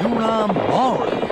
ਜਿਉਣਾ ਮੌੜ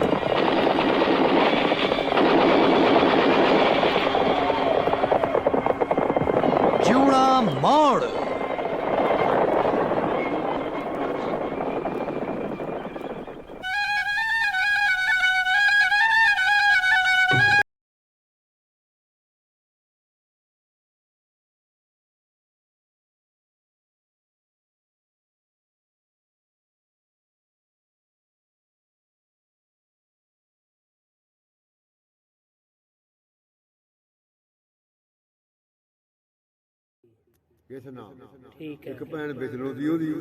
ਠੀਕ ਹੈ। ਇੱਕ ਭੈਣ ਬਿਸ਼ਨੋ ਦੀ ਉਹਦੀ।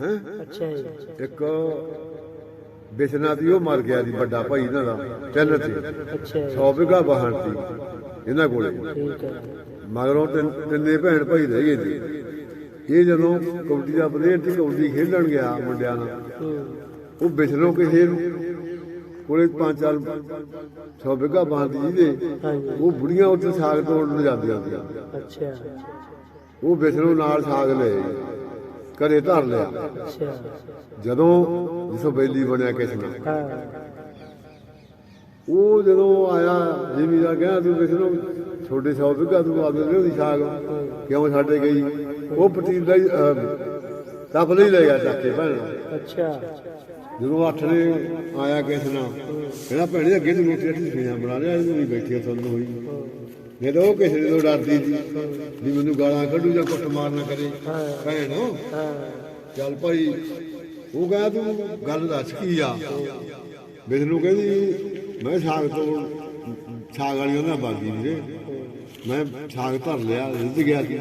ਹੈ? ਅੱਛਾ ਜੀ। ਇੱਕ ਬਿਸ਼ਨਾ ਦੀ ਉਹ ਮਰ ਗਿਆ ਦੀ ਵੱਡਾ ਭਾਈ ਇਹਨਾਂ ਦਾ ਤਿੰਨ ਤੇ ਅੱਛਾ ਜੀ। 100 ਵਿਗਾ ਬਾਹਣ ਸੀ ਇਹਨਾਂ ਕੋਲੇ। ਠੀਕ ਹੈ। ਮਗਰੋਂ ਤਿੰਨ ਤਿੰਨੇ ਭੈਣ ਭਾਈ ਰਹਿ ਗਏ ਸੀ। ਇਹ ਜਦੋਂ ਕਬੱਡੀ ਦਾ ਪਲੇਅਰ ਤੇ ਕਬੱਡੀ ਖੇਡਣ ਗਿਆ ਮੁੰਡਿਆਂ ਨਾਲ। ਉਹ ਬਿਸ਼ਨੋ ਕਿਸੇ ਨੂੰ ਕੋਲੇ ਪੰਜ ਚਾਰ 100 ਵਿਗਾ ਬਾਂਦੀ ਜਿਹਦੇ ਹਾਂਜੀ। ਉਹ ਬੁੜੀਆਂ ਉੱਥੇ ਸਾਗ ਤੋੜਨ ਜਾਂਦੀਆਂ ਸੀ। ਅੱਛਾ। ਉਹ ਬਿਸ਼ਨੋ ਨਾਲ ਸਾਗ ਲੈ ਘਰੇ ਧਰ ਲਿਆ। ਅੱਛਾ ਜਦੋਂ ਜਿਸੋ ਬੈਲੀ ਬਣਿਆ ਕਿਸ ਨਾਲ ਹਾਂ ਉਹ ਜਦੋਂ ਆਇਆ ਜ਼ਿਮੀਦਾਰ ਕਹਿੰਦਾ ਤੂੰ ਕਿਸ ਨੂੰ ਛੋਟੇ ਸੌ ਵਿਗਾ ਤੂੰ ਆਦੇ ਲਿਆਉਂਦੀ ਸਾਗ। ਕਿਉਂ ਸਾਡੇ ਗਈ? ਉਹ ਪਤੀਲਾ ਹੀ ਤਪ ਲਈ ਲੈ ਗਿਆ ਚੱਕ ਭੈਣ ਅੱਛਾ। ਜਦੋਂ ਅੱਠ ਨੇ ਆਇਆ ਕਿਸ ਨਾਲ ਕਹਿੰਦਾ ਭੈਣੇ ਅੱਗੇ ਤੂੰ ਰੋਟੀ ਰੱਟੀ ਬਣਾ ਲਿਆ ਇਹਨੂੰ ਵੀ ਬੈਠੀ ਤੁਹਾਨੂੰ ਹੋਈ। ਤਾਂ ਉਹ ਕਿਸੇ ਤੋਂ ਡਰਦੀ ਸੀ ਵੀ ਮੈਨੂੰ ਗਾਲਾਂ ਕੱਢੂ ਜਾਂ ਕੁੱਟ ਮਾਰ ਨਾ ਕਰੇ। ਭੈਣ ਚੱਲ ਭਾਈ ਉਹ ਕਹਿੰਦਾ ਤੂੰ ਗੱਲ ਦੱਸ ਕੀ ਆ? ਬਿਸ ਨੂੰ ਕਹਿੰਦੀ ਮੈਂ ਸਾਗ ਤੋਂ ਸਾਗ ਵਾਲੀ ਉਹਨਾਂ ਬਾਗੀ ਵੀਰੇ। ਮੈਂ ਸਾਗ ਧਰ ਲਿਆ ਰਿੱਝ ਗਿਆ। ਸੀ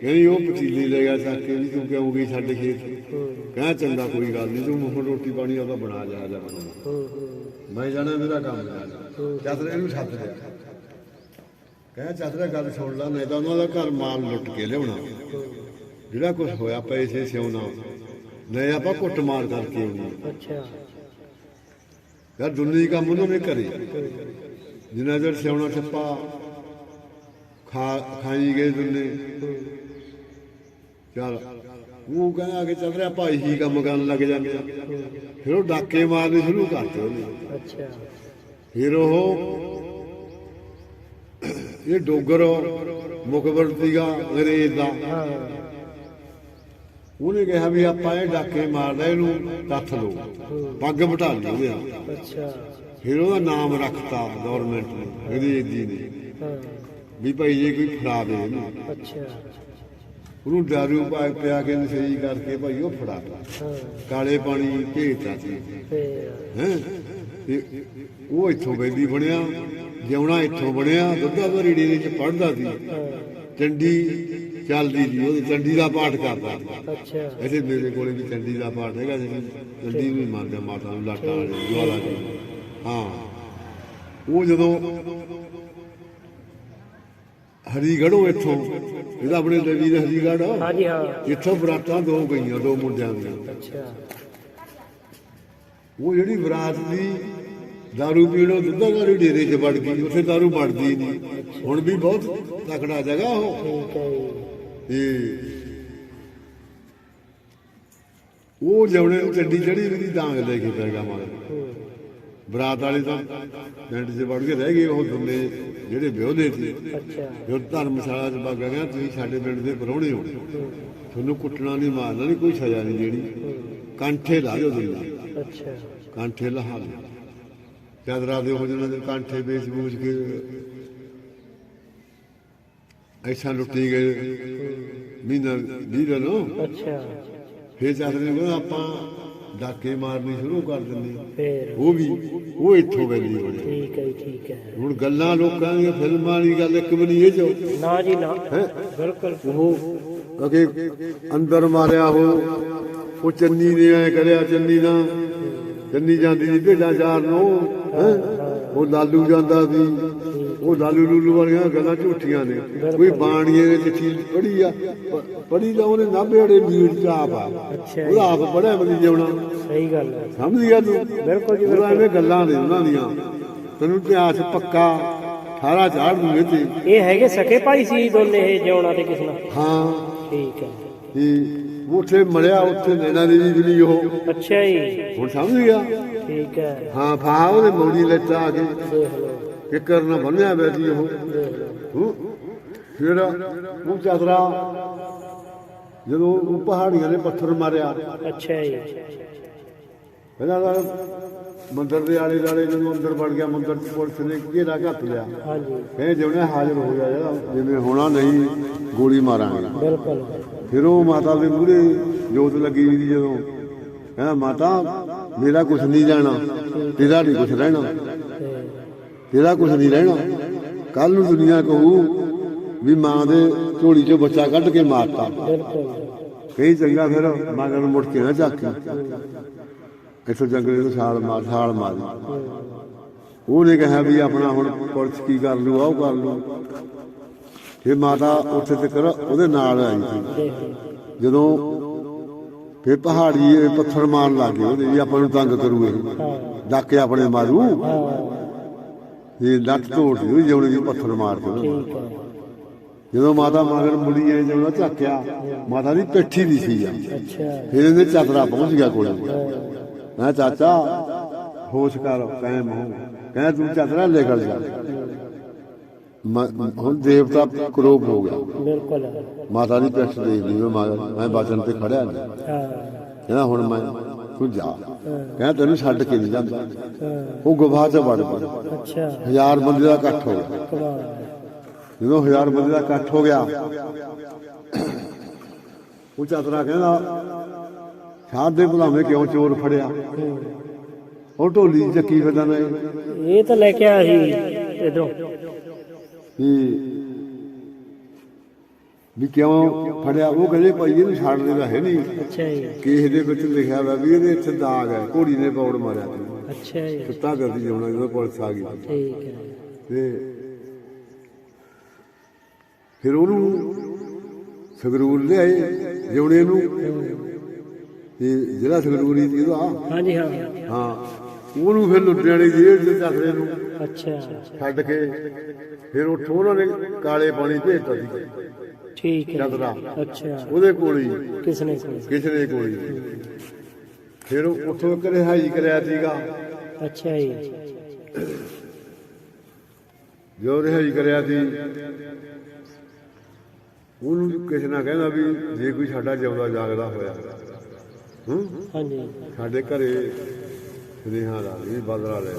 ਕਹਿੰਦੀ ਉਹ ਪਤੀਲੀ ਲੈ ਗਿਆ ਚੱਕ ਕੇ ਵੀ ਤੂੰ ਕਿਉਂ ਗਈ ਸਾਡੇ ਖੇਤ? ਕਹਿੰਦਾ ਚੰਗਾ ਕੋਈ ਗੱਲ ਨਹੀਂ ਤੂੰ ਮੁੰਹ ਰੋਟੀ ਪਾਣੀ ਉਹਦਾ ਬਣਾ ਜਾ ਜਾ ਮੈਂ ਜਾਣਾ ਮੇਰਾ ਕੰਮ ਹੈ। ਚਾਦਰ ਇਹਨੂੰ ਛੱਡ ਲਿਆ ਕਹਿੰਦਾ ਚਾਦਰ ਗੱਲ ਸੁਣ ਲਾ ਨਹੀਂ ਤਾਂ ਉਹਨਾਂ ਦਾ ਘਰ ਮਾਲ ਲੁੱਟ ਕੇ ਲਿਆਉਣਾ। ਜਿਹੜਾ ਕੁਝ ਹੋਇਆ ਪੈਸੇ ਸਿਉਣਾ ਨਹੀਂ ਆਪਾਂ ਕੁੱਟ ਮਾਰ ਕਰਕੇ ਆਉਣੀ। ਅੱਛਾ। ਯਾਰ ਦੁਨੀਆ ਕੰਮ ਉਹਨਾਂ ਨੇ ਕਰੇ। ਜਿੰਨਾ ਚਿਰ ਸਿਉਣਾ ਛੱਪਾ ਖਾ ਖਾਈ ਗਏ ਦੁੰਨੇ ਚਲ ਉਹ ਕਹਿੰਦਾ ਕਿ ਚੱਲ ਰਿਹਾ ਭਾਈ ਹੀ ਕੰਮ ਕਰਨ ਲੱਗ ਜਾਂਦੇ ਫਿਰ ਉਹ ਡਾਕੇ ਮਾਰਨੇ ਸ਼ੁਰੂ ਕਰਤੇ ਉਹਨੇ। ਅੱਛਾ। ਫਿਰ ਉਹ ਇਹ ਡੋਗਰ ਮੁਖਬਰ ਸੀਗਾ ਅੰਗਰੇਜ਼ ਦਾ। ਉਹਨੇ ਕਿਹਾ ਵੀ ਆਪਾਂ ਇਹ ਡਾਕੇ ਮਾਰਦਾ ਇਹਨੂੰ ਤੱਥ ਲਓ ਪੱਗ ਬਟਾ ਲਈ ਉਹਦੇ ਅੱਛਾ। ਫਿਰ ਉਹਦਾ ਨਾਮ ਰੱਖਤਾ ਗਵਰਨਮੈਂਟ ਨੇ ਅੰਗਰੇਜ਼ ਜੀ ਨੇ। ਵੀ ਭਾਈ ਜੇ ਕੋਈ ਫੜਾ ਦੇ ਇਹਨੂੰ। ਅੱਛਾ। ਉਹਨੂੰ ਦਾਰੂ ਪਾ ਪਿਆ ਕੇ ਨਸ਼ਈ ਕਰਕੇ ਭਾਈ ਉਹ ਫੜਾਤਾ ਕਾਲੇ ਪਾਣੀ ਭੇਜਤਾ ਸੀ। ਹੈ? ਤੇ ਉਹ ਇੱਥੋਂ ਬੈਲੀ ਬਣਿਆ ਜਿਉਣਾ ਇੱਥੋਂ ਬਣਿਆ ਦੁੱਧਾ ਭਰੀ ਡੇਰੇ ਚ ਪੜਦਾ ਸੀ। ਚੰਡੀ ਚੱਲਦੀ ਸੀ ਉਹਦੇ ਚੰਡੀ ਦਾ ਪਾਠ ਕਰਦਾ ਅੱਛਾ। ਇੱਥੇ ਮੇਰੇ ਕੋਲੇ ਵੀ ਚੰਡੀ ਦਾ ਪਾਠ ਹੈਗਾ ਜੀ ਚੰਡੀ ਨੂੰ ਮੰਨਦੇ ਮਾਤਾ ਨੂੰ ਲਾਟਾਂ ਵਾਲੇ ਜਵਾਲਾ ਜੀ ਹਾਂ। ਉਹ ਜਦੋਂ ਹਰੀਗੜ੍ਹੋਂ ਇੱਥੋਂ ਇਹਦਾ ਆਪਣੇ ਦੇਵੀ ਦਾ ਹਰੀਗੜ੍ਹ। ਹਾਂਜੀ ਹਾਂ। ਇੱਥੋਂ ਬਰਾਤਾਂ ਦੋ ਗਈਆਂ ਦੋ ਮੁੰਡਿਆਂ ਦੀਆਂ। ਅੱਛਾ। ਉਹ ਜਿਹੜੀ ਬਰਾਤ ਦੀ ਦਾਰੂ ਪੀਣੋਂ ਦੁੱਧਾ ਵਾਲੀ ਡੇਰੇ 'ਚ ਵੜ ਗਈ ਉੱਥੇ ਦਾਰੂ ਵੜਦੀ ਨਹੀਂ। ਹੁਣ ਵੀ ਬਹੁਤ ਤਕੜਾ ਜਗ੍ਹਾ ਉਹ। ਤੇ ਉਹ ਜਵਣੇ ਨੂੰ ਚੱਡੀ ਚੜੀ ਵੀ ਦੀ ਡਾਂਗ ਲੈ ਕੇ ਪੈ ਗਿਆ ਮਾਰ ਬਰਾਤ ਵਾਲੇ ਤਾਂ ਪਿੰਡ 'ਚ ਵੜ ਕੇ ਰਹਿ ਗਏ ਉਹ ਦੁੰਨੇ ਜਿਹੜੇ ਵਿਆਹਦੇ ਸੀ। ਅੱਛਾ। ਜੋ ਧਰਮਸ਼ਾਲਾ 'ਚ ਬਾਗਾ ਗਿਆ ਤੁਸੀਂ ਸਾਡੇ ਪਿੰਡ ਦੇ ਪਰੌਣੇ ਹੋ। ਤੁਹਾਨੂੰ ਕੁੱਟਣਾ ਨਹੀਂ ਮਾਰਨਾ ਨਹੀਂ ਕੋਈ ਸਜ਼ਾ ਨਹੀਂ ਜਿਹੜੀ ਕਾਂਠੇ ਲਾ ਦਿਓ ਤੁਸੀਂ। ਅੱਛਾ। ਕਾਂਠੇ ਲਹਾ। ਲਓ ਚਾਦਰਾ ਦੇ ਹੋ ਜਣਾ ਦੇ ਕਾਂਠੇ ਵੇਚ ਬੂਝ ਕੇ ਐਸਾ ਲੁੱਟੀ ਗਏ। ਮਹੀਨਾ ਵੀਹ ਦਿਨ ਅੱਛਾ। ਫੇਰ ਚਾਦਰੇ ਨੂੰ ਆਪਾਂ ਡਾਕੇ ਮਾਰਨੇ ਸ਼ੁਰੂ ਕਰ ਦਿੰਦੇ ਹਾਂ। ਫੇਰ। ਉਹ ਵੀ ਉਹ ਇੱਥੋਂ ਬੈਲੀ ਬਣੇ ਠੀਕ ਹੈ ਜੀ, ਠੀਕ ਹੈ। ਹੁਣ ਗੱਲਾਂ ਲੋਕਾਂ ਦੀਆਂ ਫਿਲਮਾਂ ਵਾਲੀ ਗੱਲ ਇੱਕ ਵੀ ਨਹੀਂ ਇਹ ਚੋ। ਨਾ ਜੀ ਨਾ। ਹੈਂ? ਬਿਲਕੁਲ। ਉਹ ਅਗੇ ਅੰਦਰ ਮਾਰਿਆ ਹੋ ਉਹ ਚੰਨੀ ਨੇ ਐ ਕਰਿਆ ਚੰਨੀ ਨਾ ਚੰਨੀ ਜਾਂਦੀ ਸੀ ਭੇਡਾਂ ਚਾਰ ਨੂੰ ਹੈਂ? ਉਹ ਲਾਲੂ ਜਾਂਦਾ ਸੀ। ਉਹ ਲਾਲੂ ਲੂਲੂ ਵਾਲੀਆਂ ਗੱਲਾਂ ਝੂਠੀਆਂ ਨੇ। ਕੋਈ ਬਾਣੀਏ ਨੇ ਚਿੱਠੀ ਪੜ੍ਹੀ ਆ। ਪੜ੍ਹੀ ਤਾਂ ਉਹਨੇ ਨਾਭੇ ਵਾਲੇ ਵੀਰ ਚ ਆਪ ਆ। ਉਹਦਾ ਆਪ ਪੜਿਆ ਬਣੀ ਜਿਉਣਾ। ਸਹੀ ਗੱਲ ਹੈ। ਸਮਝ ਗਿਆ ਤੂੰ? ਬਿਲਕੁਲ ਜੀ, ਉਹਦਾ ਐਵੇਂ ਗੱਲਾਂ ਨੇ ਉਹਨਾਂ ਦੀਆਂ। ਤੈਨੂੰ ਇਤਿਹਾਸ ਪੱਕਾ ਠਾਰਾ ਚਾੜ ਦੂੰਗੇ ਤੇ। ਇਹ ਹੈਗੇ ਸਕੇ ਭਾਈ ਸੀ ਦੋਨੇ ਇਹ ਜਿਉਣਾ ਤੇ ਕਿਸ ਨਾਲ ਹਾਂ। ਠੀਕ ਹੈ। ਇਹ ਉੱਥੇ ਮਰਿਆ ਉੱਥੇ ਨੈਣਾ ਦੇਵੀ ਵੀ ਨਹੀਂ ਉਹ ਅੱਛਾ ਜੀ। ਹੁਣ ਸਮਝ ਗਿਆ? ਠੀਕ ਹੈ। ਹਾਂ ਫਾਹ ਉਹਦੇ ਮੌੜੀ ਲੈਤਾ ਆ ਕੇ ਕਿੱਕਰ ਨਾਲ ਬੰਨਿਆ ਸੀ ਉਹ। ਫਿਰ ਉਹ ਚਾਦਰਾ ਜਦੋਂ ਉਹ ਪਹਾੜੀਆਂ ਨੇ ਪੱਥਰ ਮਾਰਿਆ। ਅੱਛਾ ਜੀ। ਪਹਿਲਾਂ ਤਾਂ ਮੰਦਰ ਦੇ ਆਲੇ ਦੁਆਲੇ ਜਦੋਂ ਅੰਦਰ ਵੜ ਗਿਆ ਮੰਦਰ ਚ ਪੁਲਿਸ ਨੇ ਘੇਰਾ ਘੱਤ ਲਿਆ। ਹਾਂਜੀ। ਕਹੇ ਜਿਉਣੇ ਹਾਜ਼ਰ ਹੋ ਜਿਹੜਾ ਜਿਵੇਂ ਹੋਣਾ ਨਹੀਂ ਗੋਲੀ ਮਾਰਾਂਗੇ। ਬਿਲਕੁਲ। ਫਿਰ ਉਹ ਮਾਤਾ ਦੇ ਮੂਹਰੇ ਜੋਤ ਲੱਗੀ ਹੋਈ ਜਦੋਂ। ਕਹਿੰਦਾ, ਮਾਤਾ, ਮੇਰਾ ਕੁਝ ਨਹੀਂ ਜਾਣਾ, ਤੇਰਾ ਨਹੀਂ ਕੁਝ ਰਹਿਣਾ ਤੇ ਤੇਰਾ ਕੁਝ ਨਹੀਂ ਰਹਿਣਾ। ਕੱਲ ਨੂੰ ਦੁਨੀਆ ਕਹੂ ਵੀ ਮਾਂ ਦੇ ਝੋਲੀ ਚੋਂ ਬੱਚਾ ਕੱਢ ਕੇ ਮਾਰਤਾ। ਕਈ ਚੰਗਾ ਫਿਰ ਮਗਰ ਨੂੰ ਮੁੜ ਕੇ ਨਾ ਝਾਕੀ ਇੱਥੋਂ ਜੰਗਲੇ ਨੂੰ ਛਾਲ ਮਾਰ, ਛਾਲ ਮਾਰੀ। ਉਹਨੇ ਕਿਹਾ ਵੀ ਆਪਣਾ ਹੁਣ ਪੁਲਿਸ ਕੀ ਕਰ ਲੂ ਆਓ ਕਰ ਲੂ ਇਹ ਮਾਤਾ ਉੱਥੇ ਤੱਕ ਉਹਦੇ ਨਾਲ ਆਈ ਸੀ। ਜਦੋਂ ਫਿਰ ਪਹਾੜੀ ਪੱਥਰ ਮਾਰਨ ਲੱਗੇ ਉਹਦੇ ਵੀ ਆਪਾਂ ਨੂੰ ਤੰਗ ਕਰੂ ਇਹ ਡਾਕੇ ਆਪਣੇ ਮਾਰੂ। ਇਹ ਲੱਤ ਤੋੜ ਦਿਓ ਜਿਉਣੇ ਜੀ ਪੱਥਰ ਮਾਰ ਕੇ ਜਦੋਂ ਮਾਤਾ ਮਗਰ ਮੁੜੀ ਐ ਜਿਉਣਾ ਝਾਕਿਆ, ਮਾਤਾ ਦੀ ਪਿੱਠੀ ਦੀ ਸੀ ਆ। ਫਿਰ ਇਹਨੇ ਚਾਤਰਾ ਪਹੁੰਚ ਗਿਆ ਕੋਲ। ਮੈਂ ਚਾਚਾ, ਹੋਸ਼ ਕਰ, ਕਾਇਮ ਹੋ। ਕਹਿੰਦਾ, ਤੂੰ ਚਾਦਰਾ ਲੈ ਕਰ ਜਾ। ਹੁਣ ਦੇਵਤਾ ਕਰੋਪ ਹੋ ਗਿਆ। ਬਿਲਕੁਲ। ਮਾਤਾ ਦੀ ਪਿੱਠ ਦੇਖਦੀ ਮੈਂ ਮੈਂ ਬਾਜਨ ਤੇ ਖੜਿਆ ਨਹੀਂ। ਹਾਂ ਕਹਿੰਦਾ ਹੁਣ ਮੈਂ ਤੂੰ ਜਾ। ਕਹਿੰਦਾ ਤੈਨੂੰ ਛੱਡ ਕੇ ਨਹੀਂ ਜਾਂਦਾ। ਉਹ ਗੁਫਾ 'ਚ ਵੜ ਗਿਆ। ਅੱਛਾ। ਹਜ਼ਾਰ ਬੰਦੇ ਦਾ ਇਕੱਠ ਹੋ ਗਿਆ। ਜਦੋਂ ਹਜ਼ਾਰ ਬੰਦੇ ਦਾ ਇਕੱਠ ਹੋ ਗਿਆ ਉਹ ਚਾਤਰਾ ਕਹਿੰਦਾ ਸ਼ਾਦ ਦੇ ਭੁਲਾਵੇਂ ਕਿਉਂ ਚੋਰ ਫੜਿਆ। ਉਹ ਢੋਲੀ ਚੱਕੀ ਫਿਰਦਾ ਨਾ ਇਹ। ਇਹ ਤਾਂ ਲੈ ਕੇ ਆਇਆ ਸੀ ਇਧਰੋਂ। ਵੀ ਵੀ ਕਿਉਂ ਫੜਿਆ? ਉਹ ਕਹਿੰਦੇ ਭਾਈ ਇਹਨੂੰ ਛੱਡ ਦੇਣਾ ਹੈ ਨਹੀਂ। ਅੱਛਾ ਜੀ। ਕਿਸੇ ਦੇ ਵਿੱਚ ਲਿਖਿਆ ਹੋਇਆ ਵੀ ਇਹਦੇ ਇੱਥੇ ਦਾਗ ਹੈ ਘੋੜੀ ਨੇ ਪੌੜ ਮਾਰਿਆ ਤੈਨੂੰ ਅੱਛਾ ਜੀ। ਕੁੱਤਾ ਕਰਦੀ ਜਾਣਾ ਜਦੋਂ ਪੁਲਿਸ ਆ ਗਈ। ਠੀਕ ਹੈ। ਤੇ ਫਿਰ ਉਹਨੂੰ ਸੰਗਰੂਰ ਲਿਆਏ ਜਿਉਣੇ ਨੂੰ। ਇਹ ਜਿਹੜਾ ਸੰਗਰੂਰੀ ਸੀ ਉਹਦਾ। ਹਾਂਜੀ ਹਾਂ। ਹਾਂ। ਉਹਨੂੰ ਫਿਰ ਲੁੱਟਿਆਂ ਵਾਲੀ ਜੇਲ੍ਹ ਦੇ ਚਾਦਰੇ ਨੂੰ ਅੱਛਾ। ਛੱਡ ਕੇ। ਫਿਰ ਉੱਥੋਂ ਉਹਨਾਂ ਨੇ ਕਾਲੇ ਪਾਣੀ ਭੇਜਤਾ ਸੀ। ਠੀਕ ਹੈ ਚਾਦਰਾ ਅੱਛਾ। ਉਹਦੇ ਕੋਲ ਹੀ। ਕਿਸਨੇ ਕੋਲ? ਕਿਸੇ ਦੇ ਕੋਲ ਹੀ। ਫਿਰ ਉਹ ਉੱਥੋਂ ਇੱਕ ਰਿਹਾਈ ਕਰਿਆ ਸੀਗਾ। ਅੱਛਾ ਜੀ। ਜੋ ਰਿਹਾਈ ਕਰਿਆ ਸੀ ਉਹਨੂੰ ਕਿਸੇ ਨਾਲ ਕਹਿੰਦਾ ਵੀ ਜੇ ਕੋਈ ਸਾਡਾ ਜਿਉਂਦਾ ਜਾਗਦਾ ਹੋਇਆ ਹੂੰ? ਹਾਂਜੀ। ਸਾਡੇ ਘਰੇ ਸੁਨੇਹਾ ਲਾ ਵੀ ਬਦਲਾ ਲੈ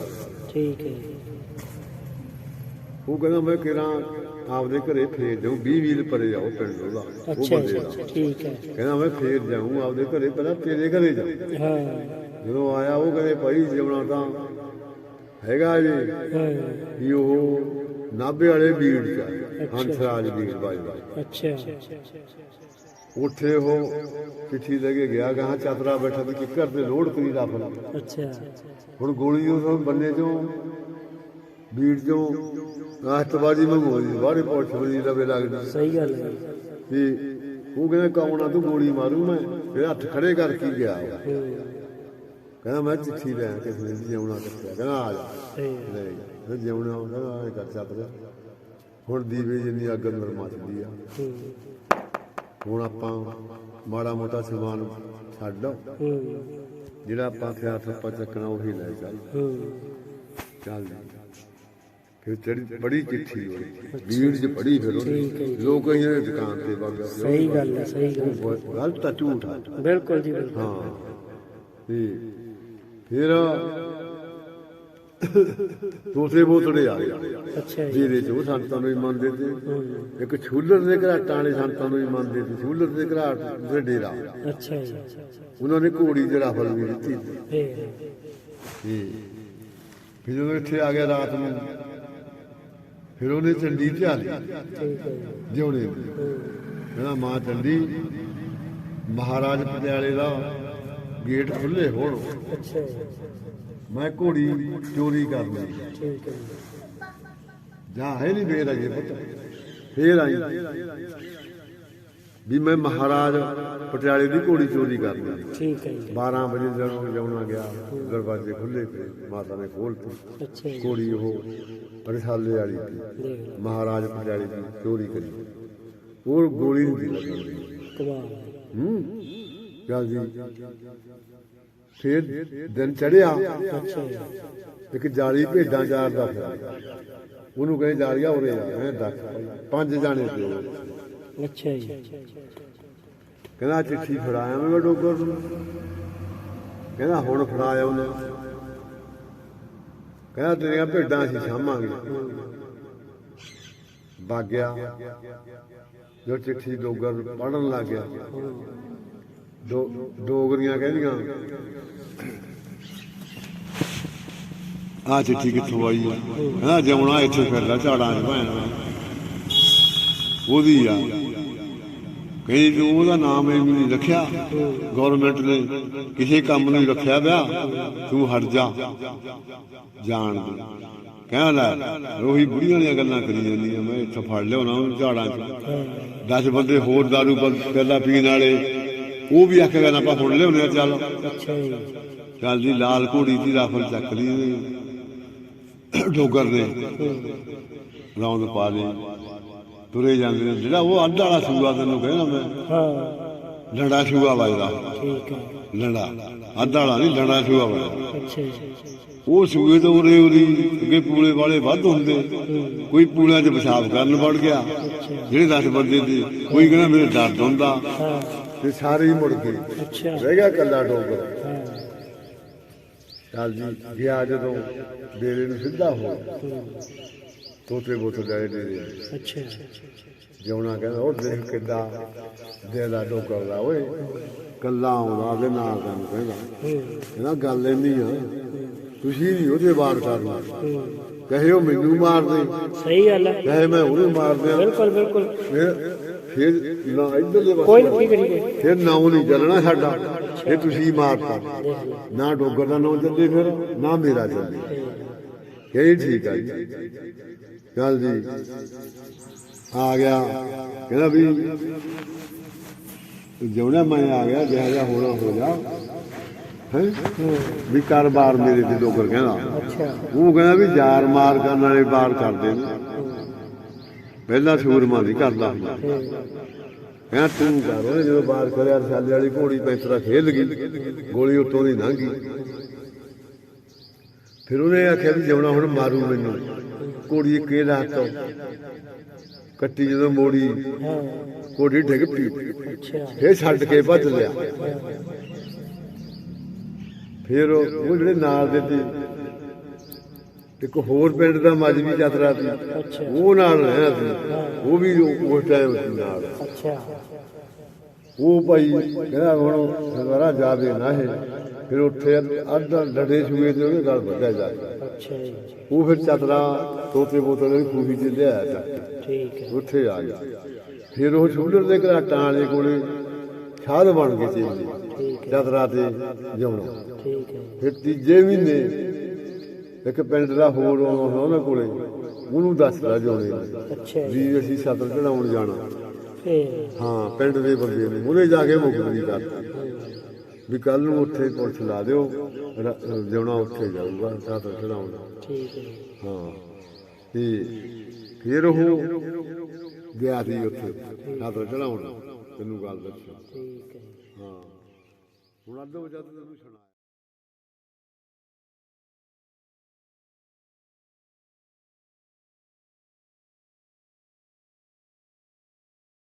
ਠੀਕ ਹੈ ਉਹ ਕਹਿੰਦਾ ਮੈਂ ਕਿਰਾਂ ਆਪਦੇ ਘਰੇ ਫੇਰ ਜਾਉਂ 20 ਮੀਲ ਪਰੇ ਜਾਓ ਪਿੰਡ ਉਹਦਾ ਉਹ ਬੰਦੇ ਜੀ ਦਾ। ਠੀਕ ਹੈ। ਕਹਿੰਦਾ ਮੈਂ ਫੇਰ ਜਾਉਂ ਆਪਦੇ ਘਰੇ ਪਹਿਲਾਂ ਤੇਰੇ ਘਰੇ ਜਾਉਂ ਹਾਂ। ਜਦੋਂ ਆਇਆ ਉਹ ਕਹਿੰਦੇ ਭਾਈ ਜਿਉਣਾ ਤਾਂ ਹੈਗਾ ਜੀ। ਹਾਂ। ਵੀ ਉਹ ਨਾਭੇ ਵਾਲੇ ਬੀੜ ਚ ਆ, ਹੰਸਰਾਜ ਬੀੜ ਬਾਜਵਾ ਅੱਛਾ। ਉੱਥੇ ਉਹ ਚਿੱਠੀ ਲੈ ਕੇ ਗਿਆ ਗਾਂ ਚਾਤਰਾ ਬੈਠਾ ਵੀ ਕਿੱਕਰ ਤੇ ਲੋਡ ਕਰੀ ਰਾਫਲ ਅੱਛਾ। ਹੁਣ ਗੋਲੀ ਉਸ ਬੰਨੇ ਚੋਂ ਬੀੜ ਚੋਂ ਆਤਵਾਜੀ ਮੰਗੋਦੀ ਬਾਹਰੇ ਪੁਲਿਸ ਵਜੀ ਲਵੇ ਲੱਗਦੀ। ਸਹੀ ਗੱਲ ਹੈ। ਵੀ ਉਹ ਕਹਿੰਦਾ ਕੌਣ ਆ ਤੂੰ ਗੋਲੀ ਮਾਰੂ ਮੈਂ ਫਿਰ ਹੱਥ ਖੜੇ ਕਰਕੇ ਗਿਆ ਉਹ। ਹੂੰ। ਕਹਿੰਦਾ ਮੈਂ ਚਿੱਠੀ ਲੈ ਕਿਸੇ ਨੇ ਜਿਉਣਾ ਦੱਸਿਆ ਕਹਿੰਦਾ ਆ ਜਾ। ਸਹੀ ਲੈ ਗਿਆ ਫਿਰ ਜਿਉਣਾ ਹੁੰਦਾ ਇਹ ਕਰ ਚੱਲ ਹੁਣ ਦੀਵੇ ਜਿੰਨੀ ਅੱਗ ਅੰਦਰ ਮੱਚਦੀ ਆ। ਹੁਣ ਆਪਾਂ ਮਾੜਾ ਮੋਟਾ ਸਮਾਨ ਛੱਡ ਹੂੰ। ਜਿਹੜਾ ਆਪਾਂ ਹਥਿਆਰ ਥੱਪਾ ਚੱਕਣਾ ਉਹੀ ਲੈ ਚੱਲ ਚੱਲ ਫਿਰ ਚੜੀ ਬੜੀ ਚਿੱਠੀ ਹੋਈ ਭੀੜ ਚ ਪੜੀ ਫਿਰ ਹੈ ਜੀ। ਲੋਕ ਕਹਿੰਦੇ ਦੁਕਾਨ ਤੇ ਵਗ ਗਏ। ਸਹੀ ਗੱਲ ਹੈ ਸਹੀ ਗੱਲ ਗਲਤ ਆ ਝੂਠ ਆ। ਬਿਲਕੁਲ ਜੀ ਬਿਲਕੁਲ। ਹਾਂ ਤੇ ਫਿਰ ਦੂਸਰੇ ਬੋਤੜੇ ਆ ਗਏ। ਅੱਛਾ ਜੀ। ਜਿਹਦੇ ਚ ਉਹ ਸੰਤਾਂ ਨੂੰ ਵੀ ਮੰਨਦੇ ਤੇ ਇੱਕ ਛੂਲਰ ਦੇ ਘਰਾਟਾਂ ਵਾਲੇ ਸੰਤਾਂ ਨੂੰ ਵੀ ਮੰਨਦੇ ਤੇ ਛੂਲਰ ਦੇ ਘਰਾਟ ਦੇ ਡੇਰਾ। ਅੱਛਾ ਜੀ। ਉਹਨਾਂ ਨੇ ਘੋੜੀ ਜਿਹੜਾ ਫਲ ਵੀ ਦਿੱਤੀ ਤੇ ਫਿਰ ਜਦੋਂ ਇੱਥੇ ਆ ਗਿਆ ਰਾਤ ਨੂੰ ਫਿਰ ਉਹਨੇ ਚੰਡੀ ਹੈ ਜੀ ਜਿਉਣੇ। ਕਹਿੰਦਾ ਮਾਂ ਚੰਡੀ ਮਹਾਰਾਜ ਪਟਿਆਲੇ ਦਾ ਗੇਟ ਖੁੱਲੇ ਹੋਣ। ਜੀ ਮੈਂ ਘੋੜੀ ਚੋਰੀ ਕਰਨੀ ਠੀਕ ਹੈ। ਜੀ ਜਾ ਹੈ ਨਹੀਂ ਫੇਰ ਅਜੇ ਪੁੱਤ। ਫੇਰ ਆਈ। ਵੀ ਮੈਂ ਮਹਾਰਾਜ ਪਟਿਆਲੇ ਦੀ ਘੋੜੀ ਚੋਰੀ ਕਰਨੀ ਠੀਕ ਹੈ ਜੀ। 12 ਵਜੇ ਜਦੋਂ ਜਾਉਣਾ ਗਿਆ ਦਰਵਾਜ਼ੇ ਖੁੱਲੇ ਪਏ ਮਾਤਾ ਨੇ ਖੋਲ੍ਹਤੇ ਅੱਛਾ ਜੀ। ਘੋੜੀ ਉਹ ਰਸਾਲੇ ਵਾਲੀ ਸੀ। ਮਹਾਰਾਜ ਪਟਿਆਲੇ ਦੀ ਚੋਰੀ ਕਰੀ। ਉਹ ਗੋਲੀ ਨਹੀਂ ਸੀ ਲੱਗਣੀ ਕਮਾਲ। ਹੈ। ਚੱਲ ਜੀ। ਫਿਰ ਦਿਨ ਚੜਿਆ ਅੱਛਾ ਇੱਕ ਜਾਲੀ ਭੇਡਾਂ ਚਾਰਦਾ ਫਿਰ ਉਹਨੂੰ ਕਹਿੰਦੇ ਜਾਲੀਆ ਉਰੇ ਆ ਮੈਂ ਦੱਸ। ਪੰਜ ਜਾਣੇ ਸੀ। ਅੱਛਾ ਜੀ। ਕਹਿੰਦਾ ਚਿੱਠੀ ਫੜਾਇਆ ਮੈਂ ਡੋਗਰ ਨੂੰ। ਕਹਿੰਦਾ ਹੁਣ ਫੜਾਇਆ ਉਹਨੇ। ਕਹਿੰਦਾ ਤੇਰੀਆਂ ਭੇਡਾਂ ਅਸੀਂ ਸਾਂਭਾਂਗੇ ਵਗ ਜੋ ਚਿੱਠੀ ਡੋਗਰ ਪੜਨ ਲੱਗ ਗਿਆ। ਡੋਗਰੀਆਂ ਕਹਿੰਦੀਆਂ। ਆ ਚਿੱਠੀ ਕਿੱਥੋਂ ਆਈ ਹੈ ਕਹਿੰਦਾ ਜਮਣਾ ਇੱਥੇ ਫਿਰਦਾ, ਝਾੜਾਂ 'ਚ ਭੈਣ। ਉਹਦੀ ਆ। ਕਈ ਨੂੰ ਉਹਦਾ ਨਾਮ ਇਹ ਵੀ ਨਹੀਂ ਰੱਖਿਆ। ਗਵਰਨਮੈਂਟ ਨੇ ਕਿਸੇ ਕੰਮ ਨੂੰ ਰੱਖਿਆ ਵਿਆ ਤੂੰ ਹਟ ਜਾ। ਜਾਣ ਦੇ। ਕਹਿਣ ਲੈ ਉਹੀ ਬੁੜੀਆਂ ਦੀਆਂ ਗੱਲਾਂ ਕਰੀ ਜਾਂਦੀਆਂ ਮੈਂ ਇੱਥੇ ਫੜ ਲਿਆ ਉਹਨਾਂ ਨੂੰ ਝਾੜਾਂ 'ਚ। 10 ਬੰਦੇ ਹੋਰ ਦਾਰੂ ਪਹਿਲਾਂ ਪੀਣ ਵਾਲੇ। ਉਹ ਵੀ ਆਖੇ ਗੱਲ ਆਪਾਂ ਫੜ ਲਿਆਉਂਦੇ ਆ ਚੱਲ। ਚੱਲ ਜੀ ਲਾਲ ਘੋੜੀ ਦੀ ਰਾਫਲ ਚੱਕ ਲਈ। ਡੋਗਰ ਨੇ। ਰੌਂਦ ਪਾ ਲਈ। ਤੁਰੇ ਜਾਂਦੇ ਨੇ। ਜਿਹੜਾ ਉਹ ਅੱਧ ਵਾਲਾ ਸੂਆ ਤੈਨੂੰ ਕਹਿੰਦਾ ਮੈਂ। ਹਾਂ। ਲੰਡਾ ਸੂਆ ਵੱਜਦਾ। ਠੀਕ ਹੈ। ਲੰਡਾ। ਅੱਧ ਵਾਲਾ ਨਹੀਂ ਲੰਡਾ ਸੂਆ ਵੱਜਦਾ। ਅੱਛਾ ਉਹ ਸੂਏ ਤੋਂ ਉਰੇ ਉਰੀ ਅੱਗੇ ਪੂਲੇ ਵਾਲੇ ਵੱਧ ਹੁੰਦੇ। ਕੋਈ ਪੂਲਿਆਂ 'ਚ ਪਿਸ਼ਾਬ ਕਰਨ ਵੜ ਗਿਆ। ਜਿਹੜੇ 10 ਬੰਦੇ ਸੀ ਕੋਈ ਕਹਿੰਦਾ ਮੇਰੇ ਦਰਦ ਹੁੰਦਾ। ਤੇ ਸਾਰੇ ਹੀ ਮੁੜ ਗਏ। ਅੱਛਾ। ਰਹਿ ਗਿਆ ਕੱਲਾ ਡੋਗਰ ਹਾਂ। ਚੱਲ ਜੀ ਗਿਆ ਜਦੋਂ। ਡੇਰੇ ਨੂੰ ਸਿੱਧਾ ਹੋ। ਤੋਤੇ ਬੋਤੇ ਡਾਇਰੇ ਡੇਰੇ ਅੱਛਾ। ਜਿਉਣਾ ਕਹਿੰਦਾ ਉਹ ਦੇਖ ਕਿੱਦਾਂ ਦਿਲ ਦਾ ਡੋਕਰ ਦਾ ਓਏ ਕੱਲਾ ਆਉਂਦਾ ਦਾ ਨੂੰ ਕਹਿੰਦਾ ਹੂੰ ਕਹਿੰਦਾ ਗੱਲ ਇੰਨੀ ਆ ਤੁਸੀਂ ਨਹੀਂ ਉਹਦੇ ਵਾਰ ਕਰਨਾ। ਕਹੇ ਉਹ ਮੈਨੂੰ ਮਾਰ ਦੇ ਸਹੀ ਗੱਲ ਹੈ ਕਹੇ ਮੈਂ ਉਹਨੂੰ ਮਾਰ ਦਿਆਂ ਬਿਲਕੁਲ ਬਿਲਕੁਲ। ਫਿਰ ਫਿਰ ਨਾ ਇਧਰਲੇ ਕੋਈ ਪਾਸੇ ਨਹੀਂ। ਕਰੀਏ ਫਿਰ ਨਾਉ ਨਹੀਂ ਚੱਲਣਾ ਸਾਡਾ। ਇਹ ਤੁਸੀਂ ਮਾਰਤਾ। ਨਾ ਡੋਗਰ ਦਾ ਨਾਮ ਚੱਲੇ ਫਿਰ ਨਾ ਮੇਰਾ ਚੱਲੇ। ਕਹੇ ਠੀਕ ਆ ਜੀ। ਚੱਲ ਜੀ। ਆ ਗਿਆ। ਕਹਿੰਦਾ ਵੀ ਜਿਉਣਾ ਮੈਂ ਆ ਗਿਆ ਜਿਹਾ ਜਿਹਾ ਹੋਣਾ ਹੋ ਜਾ। ਹੈ? ਵੀ ਕਾਰੋਬਾਰ ਮੇਰੇ ਤੇ ਡੋਗਰ ਕਹਿੰਦਾ। ਉਹ ਕਹਿੰਦਾ ਵੀ ਯਾਰ ਮਾਰ ਕਰਨ ਵਾਲੇ ਬਾਰ ਕਰਦੇ ਨੇ। ਪਹਿਲਾਂ ਸੂਰਮਾ ਨਹੀਂ ਕਰਦਾ। ਹੁੰਦਾ ਹੂੰ ਕਹਿੰਦਾ ਤੂੰ ਕਰ ਜਦੋਂ ਬਾਹਰ ਕਰਿਆ ਰਸਾਲੇ ਵਾਲੀ ਘੋੜੀ ਪੈਂਤਰਾ ਖੇਲ ਗਈ। ਗੋਲੀ ਉੱਤੋਂ ਦੀ ਲੰਘ ਗਈ। ਫਿਰ ਉਹਨੇ ਆਖਿਆ ਵੀ ਜਿਉਣਾ ਹੁਣ ਮਾਰੂ ਮੈਨੂੰ। ਇੱਕ ਇਹ ਰਾਤ ਕੱਟੀ ਜਦੋਂ ਮੋੜੀ ਹਾਂ ਘੋੜੀ ਡਿੱਗ ਪਈ। ਫੇਰ ਛੱਡ ਕੇ ਭੱਜ ਲਿਆ। ਫਿਰ ਉਹ ਜਿਹੜੇ ਨਾਲ ਦੇ ਤੇ ਇੱਕ ਹੋਰ ਪਿੰਡ ਦਾ ਮਜਬੀ ਯਾਤਰਾ ਸੀ ਉਹ ਨਾਲ ਰਹਿਣਾ ਸੀ। ਉਹ ਵੀ ਉਹ- ਉਸ ਟਾਈਮ ਨਾਲ। ਅੱਛਾ। ਉਹ ਭਾਈ ਕਹਿੰਦਾ ਹੁਣ ਸਵਾਰਾ ਜਾਵੇ ਨਾ ਇਹ। ਫਿਰ ਉੱਥੇ ਅੱਧ ਡੱਡੇ ਛੂਏ ਤੇ ਉਹਦੇ ਗੱਲ ਵੱਧਿਆ ਜਾ ਕੇ। ਅੱਛਾ ਜੀ। ਉਹ ਫਿਰ ਚਤਰਾ ਤੋਤੇ ਬੋਤਲ ਦੀ ਖੂਹੀ ਚ ਲਿਆਇਆ ਚੱਕ ਕੇ। ਠੀਕ ਹੈ। ਉੱਥੇ ਆ ਗਿਆ। ਫਿਰ ਉਹ ਸ਼ੂਲਰ ਦੇ ਘਰਾਟਾਂ ਵਾਲੇ ਕੋਲੇ ਖਾਦ ਬਣ ਗਏ ਹੈ। ਚਤਰਾ ਤੇ ਜਿਉਣਾ। ਠੀਕ ਹੈ। ਫਿਰ ਤੀਜੇ ਮਹੀਨੇ ਇੱਕ ਪਿੰਡ ਦਾ ਹੋਰ ਆਉਂਦਾ ਉਹਨਾਂ ਕੋਲੇ ਉਹਨੂੰ ਦੱਸਦਾ ਜੋਣੇ ਅੱਛਾ ਜੀ। ਵੀ ਅਸੀਂ ਸਤਰ ਚੜਾਉਣ ਜਾਣਾ। ਹਾਂ ਪਿੰਡ ਦੇ ਬੰਦੇ ਨੂੰ ਉਹਨੇ ਜਾ ਕੇ ਮੁਕਰੀ ਕਰਤਾ। ਵੀ ਕੱਲ ਨੂੰ ਉੱਥੇ ਪੁਲਿਸ ਲਾ ਦਿਓ ਜਿਉਣਾ ਉੱਥੇ ਜਾਊਗਾ ਸਤਰ ਚੜਾਉਣ ਠੀਕ ਹੈ। ਹਾਂ ਤੇ ਫਿਰ ਉਹ ਗਿਆ ਸੀ ਉੱਥੇ ਸਤਰ ਚੜਾਉਣ ਤੈਨੂੰ ਗੱਲ ਦੱਸਾਂ। ਠੀਕ ਹੈ। ਹਾਂ। ਹੁਣ ਅੱਧ ਵਜਾ ਤੈਨੂੰ ਸੁਣਾ